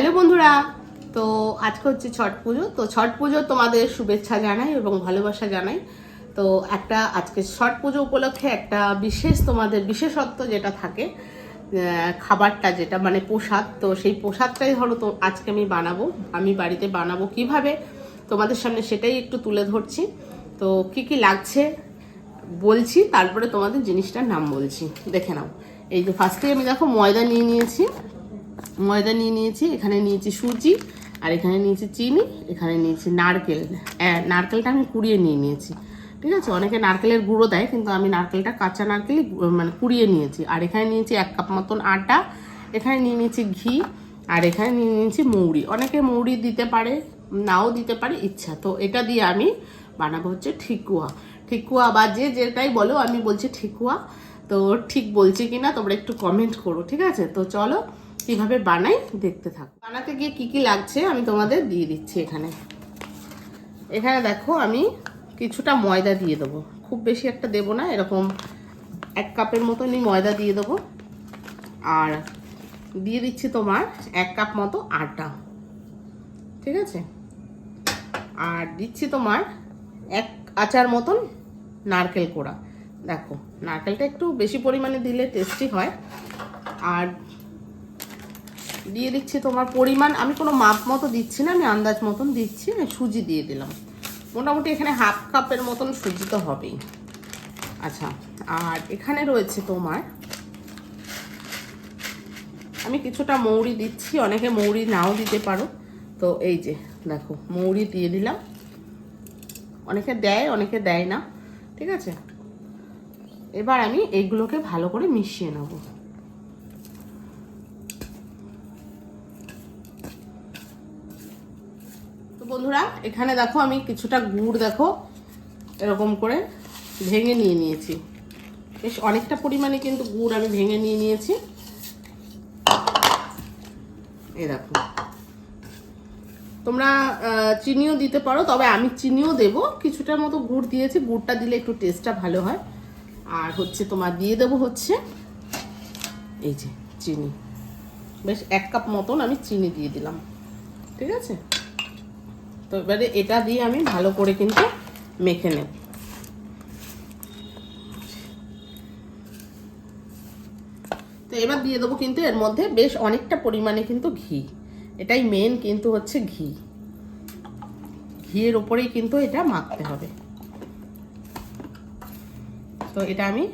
Hello বন্ধুরা, তো আজকে হচ্ছে ছট পুজো, তো ছট পুজো তোমাদের শুভেচ্ছা জানাই এবং ভালোবাসা জানাই। তো একটা আজকে ছট পুজো উপলক্ষে একটা বিশেষ তোমাদের বিশেষত্ব যেটা থাকে খাবারটা যেটা মানে প্রসাদ। তো সেই প্রসাদটাই ধরো তো আজকে আমি বানাবো, আমি বাড়িতে বানাবো কীভাবে, তোমাদের সামনে সেটাই একটু তুলে ধরছি। তো কি কি লাগছে বলছি, তারপরে তোমাদের জিনিসটার নাম বলছি। দেখে নাও। এই যে ফার্স্টে আমি দেখো ময়দা নিয়ে নিয়েছি। ময়দা নিয়ে নিয়েছি, এখানে নিয়েছি সুজি, আর এখানে নিয়েছি চিনি, এখানে নিয়েছি নারকেল। নারকেলটা আমি কুড়িয়ে নিয়ে নিয়েছি। ঠিক আছে? অনেকে নারকেলের গুঁড়ো দেয়, কিন্তু আমি নারকেলটা কাঁচা নারকেলই মানে কুড়িয়ে নিয়েছি। আর এখানে নিয়েছি এক কাপ মতন আটা, এখানে নিয়ে নিয়েছি ঘি, আর এখানে নিয়ে নিয়েছি মৌরি। অনেকে মৌরি দিতে পারে, নাও দিতে পারে, ইচ্ছা। তো এটা দিয়ে আমি বানাবো হচ্ছে ঠিকুয়া। ঠিকুয়া বা যে যেটাই বলো, আমি বলছি ঠিকুয়া। তো ঠিক বলছি কিনা, তোমরা একটু কমেন্ট করো, ঠিক আছে? তো চলো কীভাবে বানাই দেখতে থাকো। বানাতে গিয়ে কি কি লাগছে আমি তোমাদের দিয়ে দিচ্ছি এখানে। এখানে দেখো আমি কিছুটা ময়দা দিয়ে দেবো। খুব বেশি একটা দেবো না, এরকম এক কাপের মতনই ময়দা দিয়ে দেবো। আর দিয়ে দিচ্ছি তোমার এক কাপ মতো আটা। ঠিক আছে? আর দিচ্ছি তোমার এক আচার মতন নারকেল কোড়া। দেখো, নারকেলটা একটু বেশি পরিমাণে দিলে টেস্টি হয়। আর দিয়ে দিচ্ছি তোমার পরিমাণ, আমি কোনো মাপ মতো দিচ্ছি না, আমি আন্দাজ মতন দিচ্ছি সুজি দিয়ে দিলাম। মোটামুটি এখানে হাফ কাপের মতন সুজি তো হবেই। আচ্ছা আর এখানে রয়েছে তোমার, আমি কিছুটা মৌরি দিচ্ছি, অনেকে মৌরি নাও দিতে পারো। তো এই যে, দেখো, মৌরি দিয়ে দিলাম। অনেকে দেয় অনেকে দেয় না, ঠিক আছে? এবার আমি এইগুলোকে ভালো করে মিশিয়ে নেব। বন্ধুরা, এখানে দেখো আমি কিছুটা গুড় দেখো, এরকম করে ভেঙে নিয়ে নিয়েছি। বেশ অনেকটা পরিমাণে কিন্তু গুড় আমি ভেঙে নিয়ে নিয়েছি। এই দেখো। তোমরা চিনিও দিতে পারো, তবে আমি চিনিও দেব। কিছুটার মতো গুড় দিয়েছি, গুড়টা দিলে একটু টেস্টটা ভালো হয়। আর হচ্ছে তোমার দিয়ে দেবো হচ্ছে এই যে চিনি। বেশ এক কাপ মতন আমি চিনি দিয়ে দিলাম। ঠিক আছে? তো এবারে এটা দিয়ে আমি ভালো করে কিন্তু মেখে নেব। তো এবার দিয়ে দেবো কিন্তু এর মধ্যে বেশ অনেকটা পরিমাণে কিন্তু ঘি। এটাই মেন কিন্তু হচ্ছে ঘি। ঘিয়ের ওপরেই কিন্তু এটা মাখতে হবে। তো এটা আমি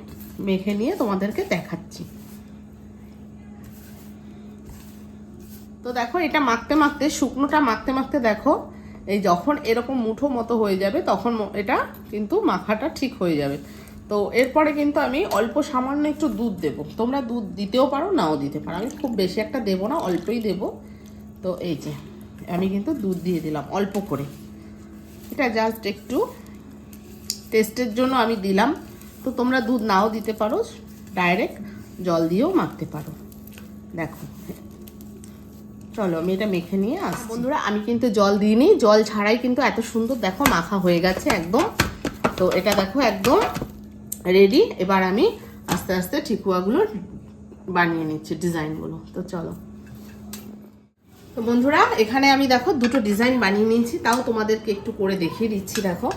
মেখে নিয়ে তোমাদেরকে দেখাচ্ছি। তো দেখো এটা মাখতে মাখতে, শুকনোটা মাখতে মাখতে দেখো এই যখন এরকম মুঠো মতো হয়ে যাবে, তখন এটা কিন্তু মাখাটা ঠিক হয়ে যাবে। তো এরপরে কিন্তু আমি অল্প সামান্য একটু দুধ দেব। তোমরা দুধ দিতেও পারো, নাও দিতে পারো। আমি খুব বেশি একটা দেবো না, অল্পই দেব। তো এই যে, আমি কিন্তু দুধ দিয়ে দিলাম অল্প করে। এটা জাস্ট একটু টেস্টের জন্য আমি দিলাম। তো তোমরা দুধ নাও দিতে পারো ডাইরেক্ট জল দিয়েও মাখতে পারো। দেখো চলো আমি এটা মেখে নিয়ে আস বন্ধুরা আমি কিন্তু জল দিইনি। জল ছাড়াই কিন্তু এত সুন্দর দেখো মাখা হয়ে গেছে একদম। তো এটা দেখো একদম রেডি এবার আমি আস্তে আস্তে ঠিকুয়াগুলো বানিয়ে নিচ্ছি ডিজাইনগুলো। তো চলো। তো বন্ধুরা এখানে আমি দেখো দুটো ডিজাইন বানিয়ে নিয়েছি। তাও তোমাদেরকে একটু করে দেখিয়ে দিচ্ছি দেখো।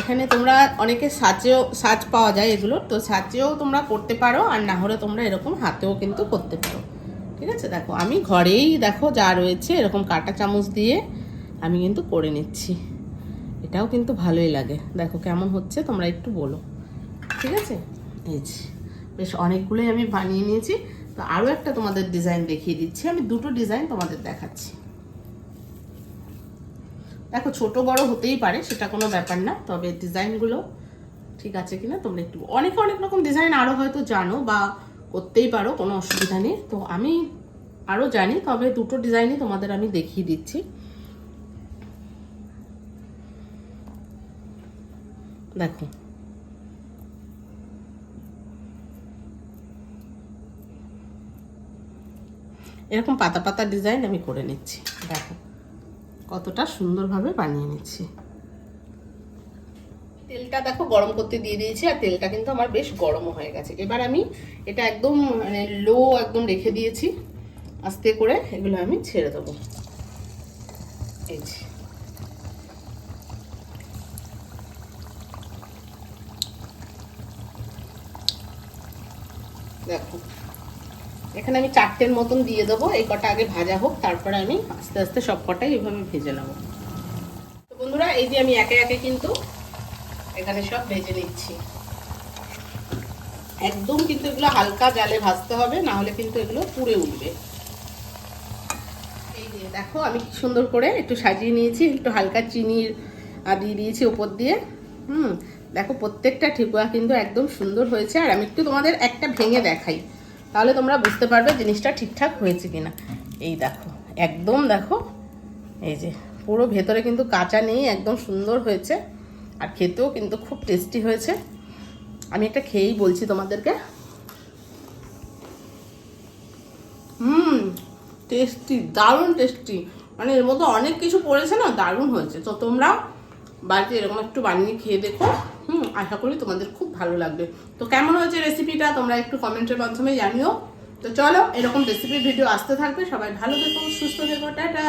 এখানে তোমরা অনেকে সাজেও সাজ পাওয়া যায় এগুলো তো সাজেও তোমরা করতে পারো আর না হলে তোমরা এরকম হাতেও কিন্তু করতে পারো। ঠিক আছে? দেখো, আমি ঘরেই দেখো যা রয়েছে, এরকম কাঁটা চামচ দিয়ে আমি কিন্তু করে নিচ্ছি। এটাও কিন্তু ভালোই লাগে। দেখো কেমন হচ্ছে, তোমরা একটু বলো। ঠিক আছে? এই বেশ অনেকগুলোই আমি বানিয়ে নিয়েছি। তো আরও একটা তোমাদের ডিজাইন দেখিয়ে দিচ্ছি। আমি দুটো ডিজাইন তোমাদের দেখাচ্ছি। দেখো, ছোট বড় হতেই পারে, সেটা কোনো ব্যাপার না। তবে ডিজাইনগুলো ঠিক আছে কিনা, তোমরা একটু অনেকে অনেক রকম ডিজাইন আরও হয়তো জানো বা করতেই পারো, কোনো অসুবিধা নেই। তো আমি আরও জানি, তবে দুটো ডিজাইনই তোমাদের আমি দেখিয়ে দিচ্ছি। দেখো। এরকম পাতা পাতা ডিজাইন আমি করে নিচ্ছি। দেখো, কতটা সুন্দরভাবে বানিয়ে নিচ্ছি। তেলটা দেখো গরম করতে দিয়ে দিয়েছি, আর তেলটা কিন্তু আমার বেশ গরমও হয়ে গেছে। এবার আমি এটা একদম মানে লো একদম রেখে দিয়েছি। আস্তে করে এগুলো আমি ছেড়ে দেবো। এই যে। দেখো, এখানে আমি চারটের মতন দিয়ে দেবো, এই কটা আগে ভাজা হোক, তারপরে আমি আস্তে আস্তে সব কটাই এভাবে ভেজে নেব। তো বন্ধুরা, এই যে আমি একে একে কিন্তু এখানে সব ভেজে নিচ্ছি। একদম কিন্তু এগুলো হালকা জালে ভাজতে হবে, না হলে কিন্তু এগুলো পুড়ে উঠবে। এই দেখো, আমি কি সুন্দর করে একটু সাজিয়ে নিয়েছি, একটু হালকা চিনির দিয়ে দিয়েছি ওপর দিয়ে। হুম, দেখো প্রত্যেকটা ঠিকুয়া কিন্তু একদম সুন্দর হয়েছে। আর আমি একটু তোমাদের একটা ভেঙে দেখাই, তাহলে তোমরা বুঝতে পারবে জিনিসটা ঠিকঠাক হয়েছে কিনা। এই দেখো, একদম দেখো, এই যে পুরো ভেতরে কিন্তু কাঁচা নেই, একদম সুন্দর হয়েছে। আর খেতেও কিন্তু খুব টেস্টি হয়েছে। আমি একটা খেয়েই বলছি তোমাদেরকে। হুম টেস্টি দারুণ টেস্টি মানে এর মধ্যে অনেক কিছু পড়েছে না, দারুণ হয়েছে। তো তোমরা বাড়িতে এরকম একটু বানিয়ে খেয়ে দেখো। হুম, আশা করি তোমাদের খুব ভালো লাগবে। তো কেমন হয়েছে রেসিপিটা তোমরা একটু কমেন্টের মাধ্যমে জানিও। তো চলো, এরকম রেসিপির ভিডিও আসতে থাকবে। সবাই ভালো থেকো, সুস্থ থেকো, টাটা।